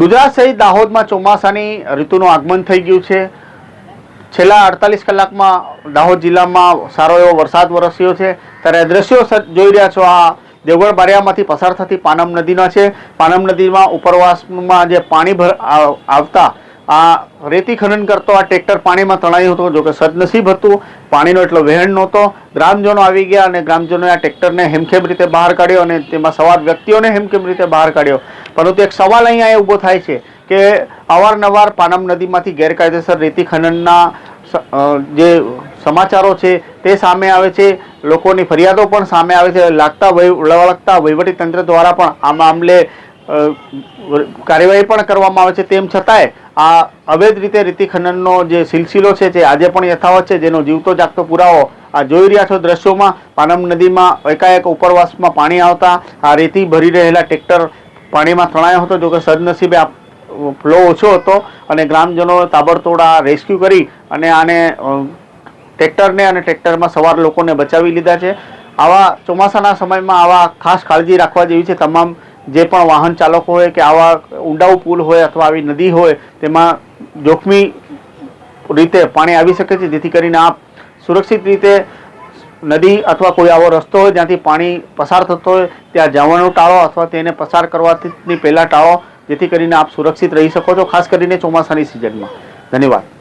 ગુજરાત સહિત દાહોદમાં ચોમાસાની ઋતુનું આગમન થઈ ગયું છે. છેલ્લા અડતાલીસ કલાકમાં દાહોદ જિલ્લામાં સારો એવો વરસાદ વરસ્યો છે. ત્યારે દ્રશ્યો જોઈ રહ્યા છો, આ દેવગઢ બારિયામાંથી પસાર થતી પાનમ નદીના છે. પાનમ નદીમાં ઉપરવાસમાં જે પાણી ભર આવતા આ રેતી ખનન કરતો આ ટ્રેક્ટર પાણીમાં તણાયું હતું. જોકે સદનસીબ હતું. પાણીનો એટલો વહેણ નહોતો. ગ્રામજનો આવી ગયા અને ગ્રામજનોએ આ ટ્રેક્ટરને હેમખેમ રીતે બહાર કાઢ્યો અને તેમાં સવાર વ્યક્તિઓને હેમખેમ રીતે બહાર કાઢ્યો. પરંતુ એક સવાલ અહીંયા એ ઊભો થાય છે કે અવારનવાર પાનમ નદીમાંથી ગેરકાયદેસર રેતી ખનનના જે સમાચારો છે તે સામે આવે છે. લોકોની ફરિયાદો પણ સામે આવે છે. લાગતા વહી- લગતા વહીવટી તંત્ર દ્વારા પણ આ મામલે કાર્યવાહી પણ કરવામાં આવે છે. તેમ છતાંય આ અવૈધ રીતે રીતિ ખનનનો જે સિલસિલો છે તે આજે પણ યથાવત છે, જેનો જીવતો જાગતો પુરાવો આ જોઈ રહ્યા છો દ્રશ્યોમાં, પાનમ નદીમાં એકાએક ઉપરવાસમાં પાણી આવતા આ રેતી ભરી રહેલા ટ્રેક્ટર પાણીમાં તણાયો હતો. જોકે સદનસીબે આ ફ્લો ઓછો હતો અને ગ્રામજનો તાબડતોડ આ રેસ્ક્યુ કરી અને આને ટ્રેક્ટરને અને ટ્રેક્ટરમાં સવાર લોકોને બચાવી લીધા છે. આવા ચોમાસાના સમયમાં આવા ખાસ કાળજી રાખવા જેવી છે તમામ જે પણ વાહન ચાલકો હોય કે આવા ઊંડાઉ પુલ હોય અથવા આવી નદી હોય, તેમાં જોખમી રીતે પાણી આવી શકે છે, જેથી કરીને આપ સુરક્ષિત રીતે નદી અથવા કોઈ આવો રસ્તો હોય જ્યાંથી પાણી પસાર થતો હોય, ત્યાં જવાનું ટાળો અથવા તેને પસાર કરવાથી પહેલાં ટાળો, જેથી કરીને આપ સુરક્ષિત રહી શકો છો, ખાસ કરીને ચોમાસાની સિઝનમાં ધન્યવાદ.